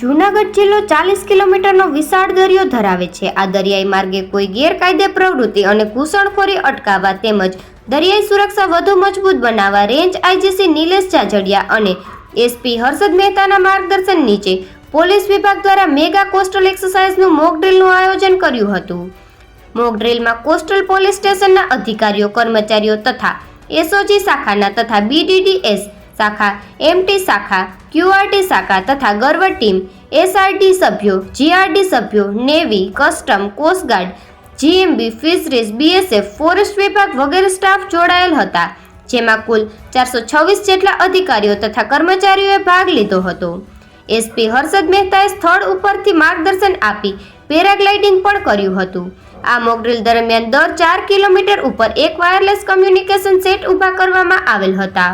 જૂનાગઢ જિલ્લો ચાલીસ કિલોમીટરનો વિશાળ દરિયો ધરાવે છે. આ દરિયાઈ માર્ગે કોઈ ગેરકાયદે પ્રવૃત્તિ અને ઘૂસણખોરી અટકાવવા તેમજ દરિયાઈ સુરક્ષા વધુ મજબૂત બનાવવા રેન્જ આઈજીસી નિલેશ જાજડિયા અને એસપી હર્ષદ મહેતાના માર્ગદર્શન નીચે પોલીસ વિભાગ દ્વારા મેગા કોસ્ટલ એક્સરસાઇઝનું મોક ડ્રિલનું આયોજન કર્યું હતું. મોક ડ્રિલમાં કોસ્ટલ પોલીસ સ્ટેશનના અધિકારીઓ, કર્મચારીઓ તથા એસઓજી શાખાના તથા બીડીડીએસ શાખા એમટી શાખા ક્યુઆરટી શાખા તથા ગર્વ ટીમ એસઆરડી સભ્યો જીઆરડી સભ્યો navy custom coastguard GMB fisheries BSF forest વિભાગ વગેરે સ્ટાફ જોડાયેલ હતા, જેમાં કુલ ચારસો છવ્વીસ જેટલા અધિકારીઓ તથા કર્મચારીઓએ ભાગ લીધો હતો. એસપી હર્ષદ મહેતાએ સ્થળ ઉપરથી માર્ગદર્શન આપી પેરાગ્લાઇડિંગ પણ કર્યું હતું. આ મોકડ્રીલ દરમિયાન દર ચાર કિલોમીટર ઉપર એક વાયરલેસ કમ્યુનિકેશન સેટ ઊભા કરવામાં આવેલ હતા.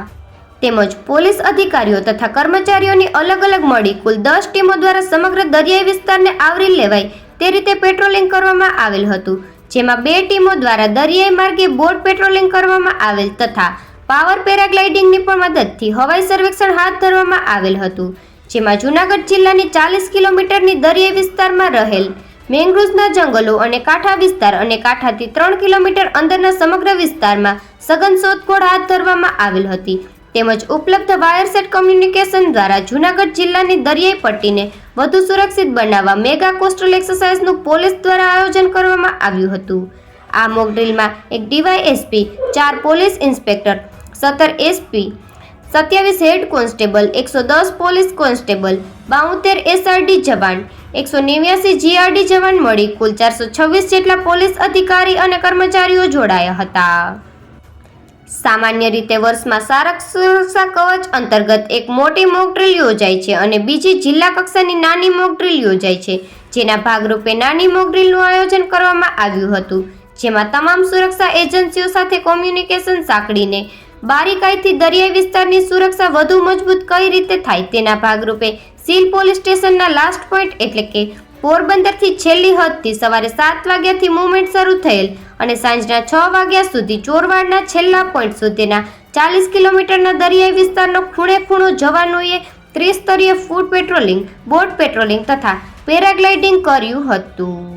તેમજ પોલીસ અધિકારીઓ તથા કર્મચારીઓની અલગ અલગ મળી કુલ દસ ટીમો દ્વારા સમગ્ર દરિયાઈ વિસ્તારને આવરી લેવાય તે રીતે પેટ્રોલિંગ કરવામાં આવેલ હતું, જેમાં બે ટીમો દ્વારા દરિયાઈ માર્ગે બોટ પેટ્રોલિંગ કરવામાં આવેલ તથા પાવર પેરાગ્લાઇડિંગની પણ મદદથી હવાઈ સર્વેક્ષણ હાથ ધરવામાં આવેલ હતું, જેમાં જૂનાગઢ જિલ્લાની ચાલીસ કિલોમીટરની દરિયાઈ વિસ્તારમાં રહેલ મેંગ્રુઝના જંગલો અને કાંઠા વિસ્તાર અને કાંઠાથી ત્રણ કિલોમીટર અંદરના સમગ્ર વિસ્તારમાં સઘન શોધખોળ હાથ ધરવામાં આવેલ હતી તેમજ ઉપલબ્ધ વાયરસેટ કમ્યુનિકેશન દ્વારા જૂનાગઢ જિલ્લાની દરિયાઈ પટ્ટીને વધુ સુરક્ષિત બનાવવા મેગા કોસ્ટલ એક્સરસાઇઝનું પોલીસ દ્વારા આયોજન કરવામાં આવ્યું હતું. આ મોકડ્રીલમાં એક ડીવાયએસપી, ચાર પોલીસ ઇન્સ્પેક્ટર, સત્તર એસપી, સત્યાવીસ હેડ કોન્સ્ટેબલ, એકસો દસ પોલીસ કોન્સ્ટેબલ, બાઉતેર એસઆરડી જવાન, એકસો નેવ્યાસી જીઆરડી જવાન મળી, કુલ ચારસો છવ્વીસ જેટલા પોલીસ અધિકારી અને કર્મચારીઓ જોડાયા હતા. સામાન્ય રીતે વર્ષમાં સારક સુરક્ષા કવચ અંતર્ગત એક મોટી મોકડ્રીલ યોજાય છે અને બીજી જિલ્લા કક્ષાની નાની મોકડ્રીલ યોજાય છે, જેના ભાગરૂપે નાની મોકડ્રીલનું આયોજન કરવામાં આવ્યું હતું. જેમાં તમામ સુરક્ષા એજન્સીઓ સાથે કોમ્યુનિકેશન સાંકળીને બારીકાઈથી દરિયાઈ વિસ્તારની સુરક્ષા વધુ મજબૂત કઈ રીતે થાય તેના ભાગરૂપે સીલ પોલીસ સ્ટેશનના લાસ્ટ પોઈન્ટ એટલે કે પોરબંદરથી છેલ્લી હદથી સવારે સાત વાગ્યાથી મૂવમેન્ટ શરૂ થયેલ અને સાંજના છ વાગ્યા સુધી ચોરવાડના છેલ્લા પોઈન્ટ સુધીના ચાલીસ કિલોમીટરના દરિયાઈ વિસ્તારનો ખૂણે ખૂણો જવાનોએ ત્રિસ્તરીય ફૂડ પેટ્રોલિંગ બોટ પેટ્રોલિંગ તથા પેરાગ્લાઇડિંગ કર્યું હતું.